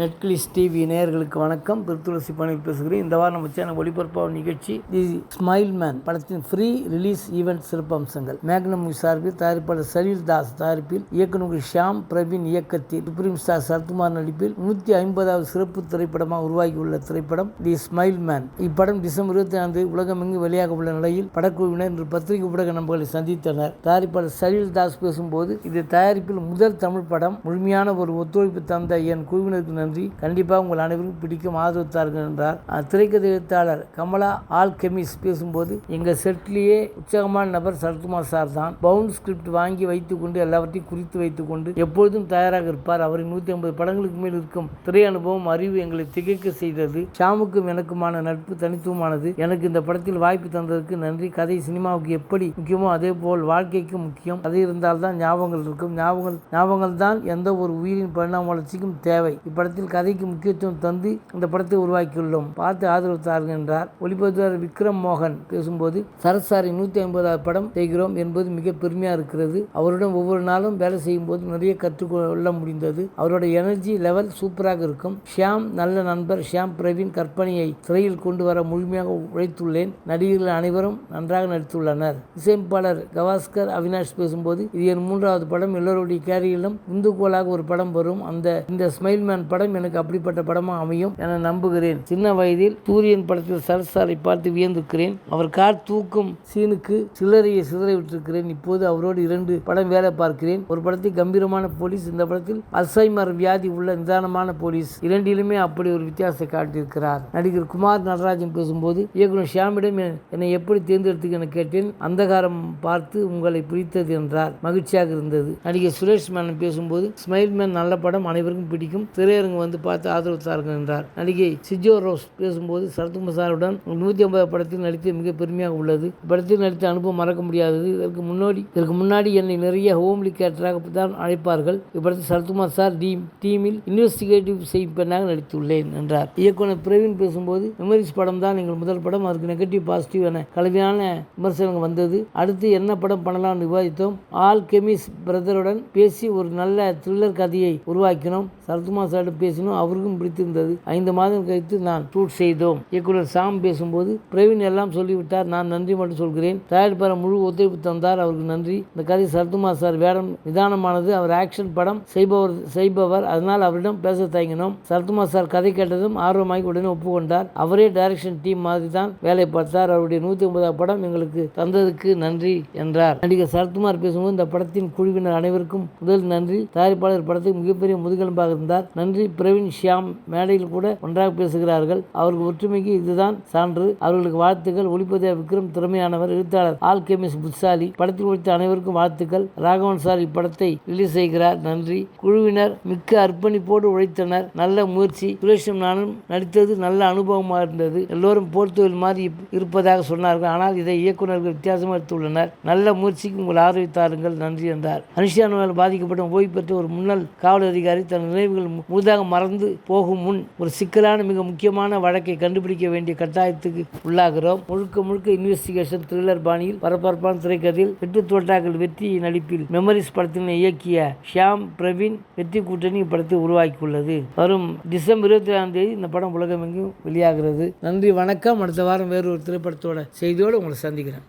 நெட்கிளிஸ் TV நேயர்களுக்கு வணக்கம். திருத்துளசி பணி பேசுகிறேன். இந்த வாரம் நம்ம சேனல் ஒளிபரப்பாகும் நிகழ்ச்சி தி ஸ்மைல் மேன் படத்தின் ஃப்ரீ ரிலீஸ் ஈவெண்ட் சிறப்பம்சங்கள். மேக்னம் சார்பில் தயாரிப்பாளர் சலீல் தாஸ் தயாரிப்பில் இயக்குநர் ஷியாம் பிரவீன் இயக்கத்தில் சுப்ரீம் ஸ்டார் சரத்குமார் நடிப்பில் நூற்றி ஐம்பதாவது சிறப்பு திரைப்படமாக உருவாகியுள்ள திரைப்படம் தி ஸ்மைல் மேன். இப்படம் டிசம்பர் இருபத்தி ஐந்து உலகமெங்கு வெளியாக உள்ள நிலையில் படக்குழுவினர் இன்று பத்திரிகை ஊடக நண்பர்களை சந்தித்தனர். தயாரிப்பாளர் சலீல் தாஸ் பேசும்போது இது தயாரிப்பில் முதல் தமிழ் படம் முழுமையான ஒரு ஒத்துழைப்பு தந்த என் குழுவினருக்கு நன்றி. கண்டிப்பாக உங்கள் அனைவருக்கும் பிடிக்கும் ஆதரவுத்தார்கள் என்றார். திரைக்கதை எழுத்தாளர் கமலா ஆல் கெமிஸ் பேசும்போது எங்கள் செட்லேயே உற்சாகமான நபர் சரத்குமார் சார் தான். பவுண்ட் ஸ்கிரிப்ட் வாங்கி வைத்துக்கொண்டு எல்லாவற்றையும் குறித்து வைத்துக்கொண்டு எப்பொழுதும் தயாராக இருப்பார். அவரின் நூற்றி ஐம்பது படங்களுக்கு மேல் இருக்கும் திரை அனுபவம் அறிவு எங்களை திகைக்க செய்தது. ஷாமுக்கும் எனக்குமான நட்பு தனித்துவமானது. எனக்கு இந்த படத்தில் வாய்ப்பு தந்ததற்கு நன்றி. கதை சினிமாவுக்கு எப்படி முக்கியமோ அதே போல் வாழ்க்கைக்கும் முக்கியம். கதை இருந்தால்தான் ஞாபகங்கள் இருக்கும். ஞாபகங்கள் ஞாபகங்கள் தான் எந்த ஒரு உயிரின் பரிணாம வளர்ச்சிக்கும் தேவை. இப்படத்தில் கதைக்கு முக்கியத்துவம் தந்து இந்த படத்தை உருவாக்கியுள்ளோம். பார்த்து ஆதரவு தாருங்கள் என்றார். ஒளிப்பதிவாளர் விக்ரம் மோகன் பேசும்போது சரத் சாரின் நூற்றி ஐம்பதாவது படம் செய்கிறோம் என்பது மிக பெருமையாக இருக்கிறது. அவருடன் ஒவ்வொரு நாளும் வேலை செய்யும் போது நிறைய கற்றுக்கொள்ள முடிந்தது. அவரோட எனர்ஜி லெவல் சூப்பராக இருக்கும். ஷியாம் நல்ல நண்பர். ஷியாம் பிரவீன் கற்பனையை சிறையில் கொண்டு வர முழுமையாக உழைத்துள்ளேன். நடிகர்கள் அனைவரும் நன்றாக நடித்துள்ளனர். இசையமைப்பாளர் கவாஸ்கர் அவினாஷ் பேசும்போது இது என் மூன்றாவது படம். எல்லோருடைய கேரியிலும் இந்துகோலாக ஒரு படம் வரும். அந்த இந்த ஸ்மைல் மேன் படம் எனக்கு அப்படிப்பட்ட படமாக அமையும் என நம்புகிறேன். சின்ன வயதில் சூரியன் படத்தில் சரசாரை பார்த்து வியந்திருக்கிறேன். அவர் கார் தூக்கும் சீனுக்கு சில்லறையை சிதறை விட்டிருக்கிறேன். இப்போது அவரோடு இரண்டு படம் வேலை பார்க்கிறேன். ஒரு படத்தில் கம்பீரமான போலீஸ் இந்த படத்தில் அல்சைமர் வியாதி உள்ள நிதானமான போலீஸ். இரண்டிலுமே அப்படி ஒரு வித்தியாசத்தை காட்டியிருக்கிறார். நடிகர் குமார் நடராஜன் பேசும்போது இயக்குனர் ஷியாமிடம் என்னை எப்படி தேர்ந்தெடுத்து என கேட்டேன். அந்தகாரம் பார்த்து உங்களை பிடித்தது என்றார். மகிழ்ச்சியாக இருந்தது. நடிகர் சுரேஷ் மேனன் பேசும்போது ஸ்மைல் மேன் நல்ல படம் அனைவருக்கும் பிடிக்கும். திரையரங்கு வந்து பார்த்து ஆதரவு தாருங்கள் என்றார். நடிகை சிஜோ ரோஸ் பேசும்போது சரத்குமார் சாருடன் நூற்றி ஐம்பது படத்தில் நடித்து மிக பெருமையாக உள்ளது. படத்தில் நடித்த அனுபவம் மறக்க முடியாதது. இதற்கு முன்னோடி இதற்கு முன்னாடி என்னை நிறைய ஹோம்லி கேரக்டராக தான் அழைப்பார்கள். இப்படத்தில் சரத்குமார் சார் டீம் டீமில் இன்வெஸ்டிகேட்டிவ் செய்யும் பெண்ணாக நடித்துள்ளேன் என்றார். இயக்குனர் பிரவீன் பேசும்போது மெமரிஸ் படம் தான் எங்கள் முதல் படம். அதுக்கு நெகட்டிவ் பாசிட்டிவ் என கலவையான விமர்சனங்கள் வந்தது. அடுத்து என்ன படம் பண்ணலாம்னு விவாதித்தோம். ஆல் கெமிஸ் பிரதருடன் பேசி ஒரு நல்ல த்ரில்லர் கதையை உருவாக்கினோம். சரத்குமார் சாரிடம் பேசினோம் அவருக்கும் பிடித்திருந்தது. ஐந்து மாதம் கழித்து நான் ஷூட் செய்தோம். இயக்குனர் சாம் பேசும்போது பிரவீன் எல்லாம் சொல்லிவிட்டார் நான் நன்றி மட்டும் சொல்கிறேன். தயாரிப்பாளர் முழு ஒத்துழைப்பு தந்தார் அவருக்கு நன்றி. இந்த கதை சரத்குமார் சார் வேடம் நிதானமானது அவர் ஆக்ஷன் படம் செய்பவர் செய்பவர் அதனால் அவரிடம் பேச தயங்கினோம். சரத்குமார் சார் கதை கேட்டதும் ஆர்வமாகி உடனே ஒப்புக்கொண்டார். அவரே டைரக்ஷன் டீம் மாதிரி தான் வேலை பார்த்தார். அவருடைய நூற்றி ஐம்பதாவது படம் எங்களுக்கு தந்ததுக்கு நன்றி என்றார். நடிகர் சரத்குமார் பேசும்போது இந்த படத்தின் குழுவினர் அனைவருக்கும் முதல் நன்றி. தயாரிப்பாளர் படத்துக்கு மிகப்பெரிய முதுகெலும்பாக இருந்தார். நன்றி. பிரவீன் ஷியாம் மேடையில் கூட ஒன்றாக பேசுகிறார்கள். அவர்கள் ஒற்றுமைக்கு இதுதான் சான்று. அவர்களுக்கு வாழ்த்துக்கள். ஒளிப்பதிவு விக்ரம் திறமையானவர் எழுத்தாளர் ஆல் கெமிஸ் புத்தாலி படத்தில் உழைத்த அனைவருக்கும் வாழ்த்துக்கள். ராகவன் சார் இப்படத்தை ரிலீஸ் செய்கிறார். நன்றி. குழுவினர் மிக்க அர்ப்பணிப்போடு உழைத்தனர். நல்ல முயற்சி. சுரேஷும் நானும் நடித்தது நல்ல அனுபவமாக இருந்தது. எல்லோரும் போர் மாதிரி இருப்பதாக சொன்னார்கள். ஆனால் இதை இயக்குநர்கள் வித்தியாசமாக எடுத்துள்ளனர். நல்ல முயற்சிக்கு உங்கள் ஆதரவித்தாருங்கள் நன்றி என்றார். அனுஷியா நோயால் பாதிக்கப்பட்ட ஓய்வு பெற்ற ஒரு முன்னாள் காவல் அதிகாரி தன் நினைவுகள் மு- மறந்து போகும் முன் ஒரு சிக்கலான மிக முக்கியமான வழக்கை கண்டுபிடிக்க வேண்டிய கட்டாயத்துக்கு உள்ளாகிறோம். முழுக்க முழுக்க இன்வெஸ்டிகேஷன் த்ரில்லர் பாணியில் பரபரப்பான திரைக்கதையில் வெற்றி தோட்டாக்கள் வெற்றி நடிப்பில் மெமரிஸ் படத்தினை இயக்கிய ஷியாம் பிரவீன் வெற்றி கூட்டணி இப்படத்தை உருவாக்கியுள்ளது. வரும் டிசம்பர் இருபத்தி ஏழாம் தேதி இந்த படம் உலகமெங்கும் வெளியாகிறது. நன்றி வணக்கம். அடுத்த வாரம் வேறு ஒரு திரைப்படத்தோட செய்தியோடு உங்களை சந்திக்கிறேன்.